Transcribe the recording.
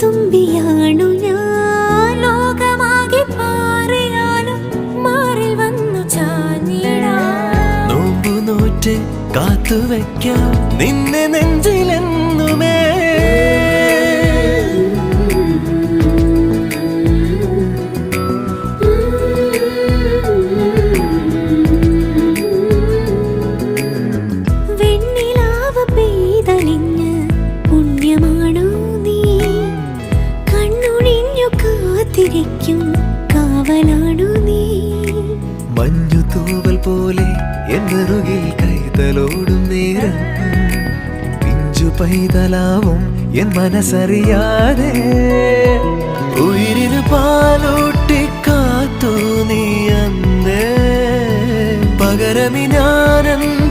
തുമ്പിയാണു ഞാൻ. ലോകമാകെ പാറിയാലും മാറിൽ വന്നു ചാഞ്ഞിടാ. നോമ്പു നോറ്റ് കാത്തുവെക്കാം. നിന്നെ നെഞ്ചില കാത്തിരിക്കും കാവലാണു നീ. മഞ്ഞു തൂവൽ പോലെ എന്നറുകിൽ കൈതലോടും നേരം. പിഞ്ചു പൈതലാവും എൻ മനസ്സറിയാതെ. ഉയിരിന് പാലൂട്ടി കാത്തു നീ അന്ന്. പകരമി ഞാനെന്ന്